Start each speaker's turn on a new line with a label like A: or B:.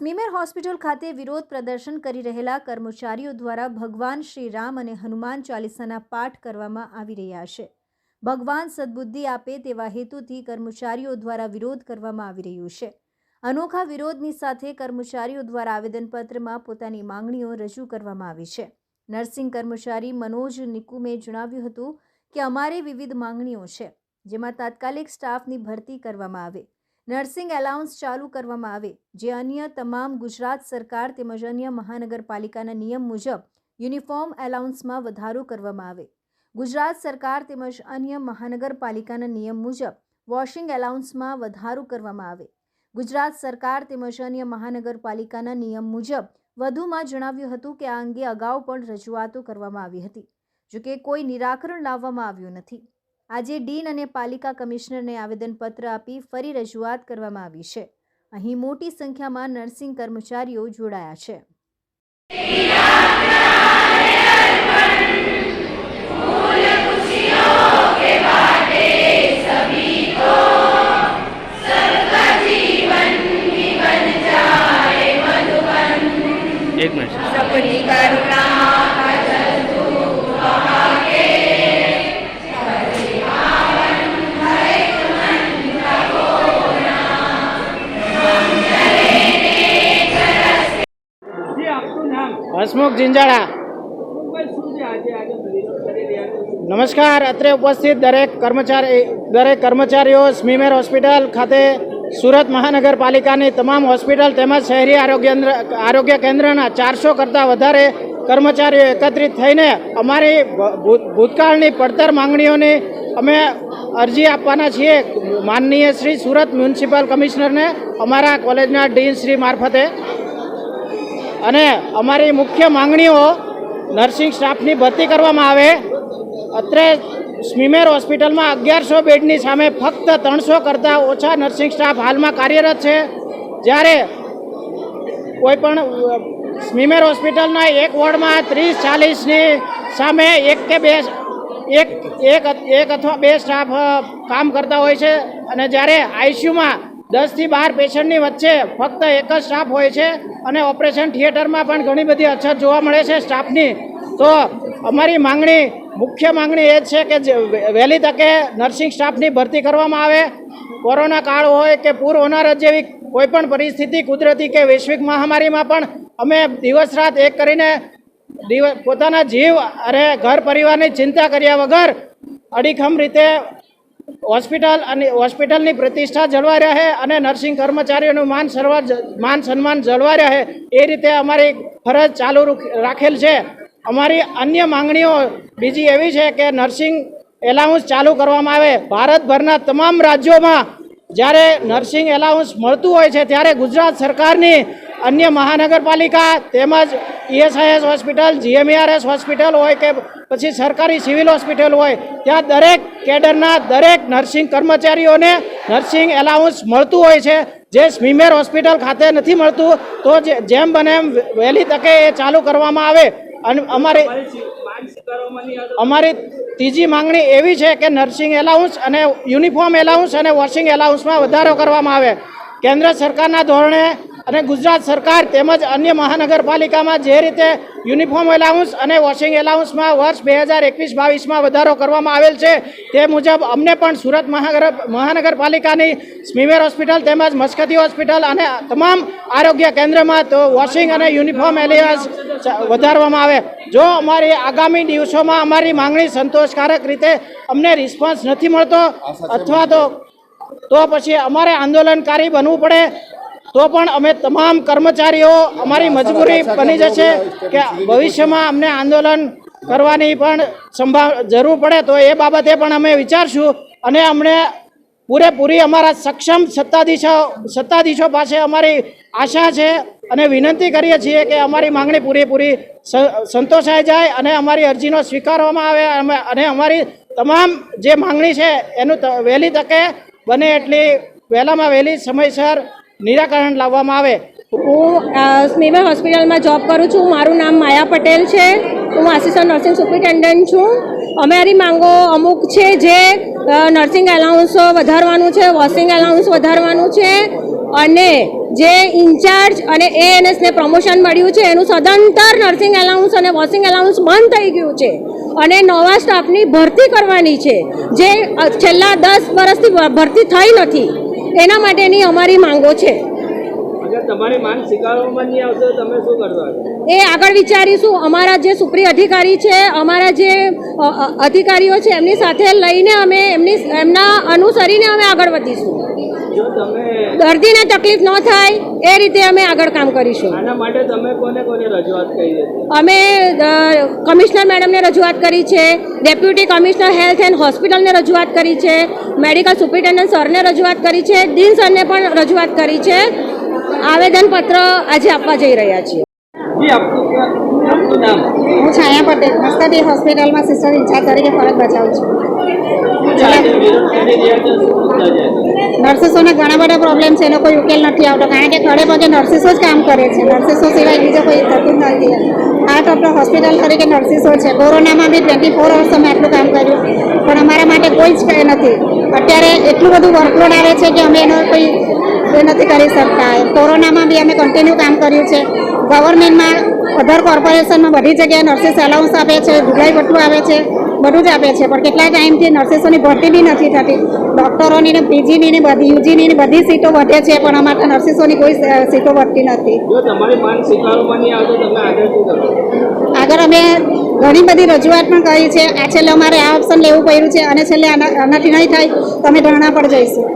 A: SMIMER hospital ખાતે વિરોધ પ્રદર્શન કરી રહેલા કર્મચારીઓ દ્વારા ભગવાન શ્રી રામ અને હનુમાન ચાલીસાના પાઠ કરવામાં આવી રહ્યા છે. ભગવાન સદબુદ્ધિ આપે તેવા હેતુથી કર્મચારીઓ દ્વારા વિરોધ કરવામાં આવી રહ્યો છે. અનોખા વિરોધની સાથે કર્મચારીઓ દ્વારા આવેદનપત્રમાં પોતાની માંગણીઓ રજૂ કરવામાં આવી છે. નર્સિંગ કર્મચારી મનોજ નિકુમે જણાવ્યું હતું કે, અમારે વિવિધ માંગણીઓ છે, જેમાં તાત્કાલિક સ્ટાફની ભરતી કરવામાં આવે. નર્સિંગ એલાઉન્સ ચાલુ કરવામાં આવે, જે અન્ય તમામ ગુજરાત સરકાર તેમજ અન્ય મહાનગરપાલિકાના નિયમ મુજબ યુનિફોર્મ એલાઉન્સમાં વધારો કરવામાં આવે. ગુજરાત સરકાર તેમજ અન્ય મહાનગરપાલિકાના નિયમ મુજબ વોશિંગ એલાઉન્સમાં વધારો કરવામાં આવે. ગુજરાત સરકાર તેમજ અન્ય મહાનગરપાલિકાના નિયમ મુજબ વધુમાં જણાવ્યું હતું કે આ અંગે અગાઉ પણ રજૂઆતો કરવામાં આવી હતી, જોકે કોઈ નિરાકરણ લાવવામાં આવ્યું નથી. આજે ડીન અને પાલિકા કમિશનરને આવેદનપત્ર આપી ફરી રજૂઆત કરવામાં આવી છે. અહીં મોટી સંખ્યામાં નર્સિંગ કર્મચારીઓ જોડાયા છે.
B: એક મિનિટ.
C: હસમુખ જિંજાળા. નમસ્કાર, અત્રે ઉપસ્થિત દરેક કર્મચારી, દરેક કર્મચારીઓ, સ્મીમેર હોસ્પિટલ ખાતે સુરત મહાનગરપાલિકાની તમામ હોસ્પિટલ તેમજ શહેરી આરોગ્ય આરોગ્ય કેન્દ્રના ચારસો કરતાં વધારે કર્મચારીઓ એકત્રિત થઈને અમારી ભૂતકાળની પડતર માંગણીઓની અમે અરજી આપવાના છીએ. માનનીય શ્રી સુરત મ્યુનિસિપલ કમિશનરને, અમારા કોલેજના ડીન શ્રી મારફતે. અને અમારી મુખ્ય માંગણીઓ નર્સિંગ સ્ટાફની ભરતી કરવામાં આવે. અત્રે સ્મીમેર હોસ્પિટલમાં અગિયારસો બેડની સામે ફક્ત ત્રણસો કરતાં ઓછા નર્સિંગ સ્ટાફ હાલમાં કાર્યરત છે. જ્યારે કોઈપણ સ્મિમેર હોસ્પિટલના એક વોર્ડમાં ત્રીસ ચાલીસની સામે એક કે બે, એક એક એક અથવા બે સ્ટાફ કામ કરતા હોય છે. અને જ્યારે આઈસીયુમાં દસથી બાર પેશન્ટની વચ્ચે ફક્ત એક જ સ્ટાફ હોય છે અને ઓપરેશન થિયેટરમાં પણ ઘણી બધી અછત જોવા મળે છે સ્ટાફની તો અમારી માંગણી, મુખ્ય માંગણી એ જ છે કે વહેલી તકે નર્સિંગ સ્ટાફની ભરતી કરવામાં આવે. કોરોના કાળ હોય કે પૂર હોનારત જેવી કોઈ પણ પરિસ્થિતિ, કુદરતી કે વૈશ્વિક મહામારીમાં પણ અમે દિવસ રાત એક કરીને પોતાના જીવ અને ઘર પરિવારની ચિંતા કર્યા વગર અડીખમ રીતે હોસ્પિટલ અને હોસ્પિટલની પ્રતિષ્ઠા જળવાઈ રહે અને નર્સિંગ કર્મચારીઓનું માન સરવા માન સન્માન જળવાઈ રહે એ રીતે અમારી ફરજ ચાલુ રાખેલ છે. અમારી અન્ય માંગણીઓ બીજી એવી છે કે નર્સિંગ એલાઉન્સ ચાલુ કરવામાં આવે. ભારતભરના તમામ રાજ્યોમાં જ્યારે નર્સિંગ એલાઉન્સ મળતું હોય છે, ત્યારે ગુજરાત સરકારની અન્ય મહાનગરપાલિકા તેમજ ઈએસઆઈએસ હોસ્પિટલ જીએમઈઆરએસ હોસ્પિટલ હોય કે પછી સરકારી સિવિલ હોસ્પિટલ હોય, ત્યાં દરેક કેડરના દરેક નર્સિંગ કર્મચારીઓને નર્સિંગ એલાઉન્સ મળતું હોય છે. જે સ્મીમેર હોસ્પિટલ ખાતે નથી મળતું, તો જેમ બને એમ વહેલી તકે એ ચાલુ કરવામાં આવે. અને અમારી અમારી ત્રીજી માંગણી એવી છે કે નર્સિંગ એલાઉન્સ અને યુનિફોર્મ એલાઉન્સ અને વોશિંગ એલાઉન્સમાં વધારો કરવામાં આવે. કેન્દ્ર સરકારના ધોરણે અને ગુજરાત સરકાર તેમજ અન્ય મહાનગરપાલિકામાં જે રીતે યુનિફોર્મ એલાઉન્સ અને વોશિંગ એલાઉન્સમાં વર્ષ બે હજાર એકવીસ બાવીસમાં વધારો કરવામાં આવેલ છે, તે મુજબ અમને પણ સુરત મહાનગર મહાનગરપાલિકાની સ્મીમેર હોસ્પિટલ તેમજ મસ્કતી હોસ્પિટલ અને તમામ આરોગ્ય કેન્દ્રમાં તો વોશિંગ અને યુનિફોર્મ એલિયન્સ વધારવામાં આવે. જો અમારી આગામી દિવસોમાં અમારી માંગણી સંતોષકારક રીતે અમને રિસ્પોન્સ નથી મળતો અથવા તો તો પછી અમારે આંદોલનકારી બનવું પડે. તો પણ અમે તમામ કર્મચારીઓ અમારી મજબૂરી બની જશે કે ભવિષ્યમાં અમને આંદોલન કરવાની પણ સંભાવ જરૂર પડે તો એ બાબતે પણ અમે વિચારશું અને અમને પૂરેપૂરી અમારા સક્ષમ સત્તાધીશો સત્તાધીશો પાસે અમારી આશા છે અને વિનંતી કરીએ છીએ કે અમારી માંગણી પૂરેપૂરી સંતોષાઈ જાય અને અમારી અરજીનો સ્વીકારવામાં આવે અને અમારી તમામ જે માંગણી છે એનું વહેલી તકે બને એટલી, વહેલામાં વહેલી સમયસર નિરાકરણ લાવવામાં આવે.
D: હું અ, હોસ્પિટલમાં જોબ કરું છું. મારું નામ માયા પટેલ છે. હું આસિસ્ટન્ટ નર્સિંગ સુપ્રિન્ટેન્ડન્ટ છું. અમારી માંગો અમુક છે જે નર્સિંગ એલાઉન્સ વધારવાનું છે વોશિંગ એલાઉન્સ વધારવાનું છે અને જે ઇન્ચાર્જ અને એએનએસને પ્રમોશન મળ્યું છે એનું સદંતર નર્સિંગ એલાઉન્સ અને વોશિંગ એલાઉન્સ બંધ થઈ ગયું છે અને નવા સ્ટાફની ભરતી કરવાની છે જે છેલ્લા દસ વર્ષથી ભરતી થઈ નથી. એના માટેની અમારી માંગો છે
E: તમારી માંગ સ્વીકારવામાં નહીં આવશે તમે શું કરશો?
D: એ આગળ વિચારીશું. અમારા જે સુપ્રી અધિકારી છે અમારા જે અધિકારીઓ છે એમની સાથે લઈને અમે એમની એમના અનુસરીને અમે આગળ વધીશું. દર્દીને તકલીફ ન થાય એ રીતે અમે આગળ કામ કરીશું. અમે કમિશનર મેડમને રજૂઆત કરી છે ડેપ્યુટી કમિશનર હેલ્થ એન્ડ હોસ્પિટલને રજૂઆત કરી છે મેડિકલ સુપ્રિન્ટેન્ડન્ટ સરને રજૂઆત કરી છે ડીન સરને પણ રજૂઆત કરી છે. આવેદનપત્ર આજે આપવા જઈ રહ્યા છીએ.
F: હું છાયા પટેલ મસ્કડી હોસ્પિટલમાં સિસ્ટર ઇન્ચાર્જ તરીકે ફરજ બજાવું છું. નર્સિસોને ઘણા બધા પ્રોબ્લેમ છે એનો કોઈ ઉકેલ નથી આવતો કારણ કે ખડે પગે નર્સિસો જ કામ કરે છે. નર્સિસો સિવાય બીજો કોઈ થતું નથી. આ ડૉક્ટર હોસ્પિટલ તરીકે નર્સિસો છે. કોરોનામાં બી ટ્વેન્ટી ફોર અવર્સ અમે આટલું કામ કર્યું. પણ અમારા માટે કોઈ જ કંઈ નથી. અત્યારે એટલું બધું વર્કલોડ આવે છે કે અમે એનો કોઈ એ નથી કરી શકતા. કોરોનામાં બી અમે કન્ટિન્યુ કામ કર્યું છે. ગવર્મેન્ટમાં અધર કોર્પોરેશનમાં બધી જગ્યાએ નર્સિસ એલાઉન્સ આપે છે જુલાઈ ભથ્થું આવે છે બધું જ આપે છે. પણ કેટલા ટાઈમથી નર્સિસોની ભરતી બી નથી થતી. ડૉક્ટરોની ને પીજીની ને બધી યુજીની ને બધી સીટો વધે છે પણ અમારા નર્સિસોની કોઈ સીટો વધતી નથી.
E: આગળ
F: અમે ઘણી બધી રજૂઆત પણ કરી છે. આ છેલ્લે અમારે આ ઓપ્શન લેવું પડ્યું છે અને છેલ્લે આનાથી નહીં થાય તો અમે ધરણા પર જઈશું.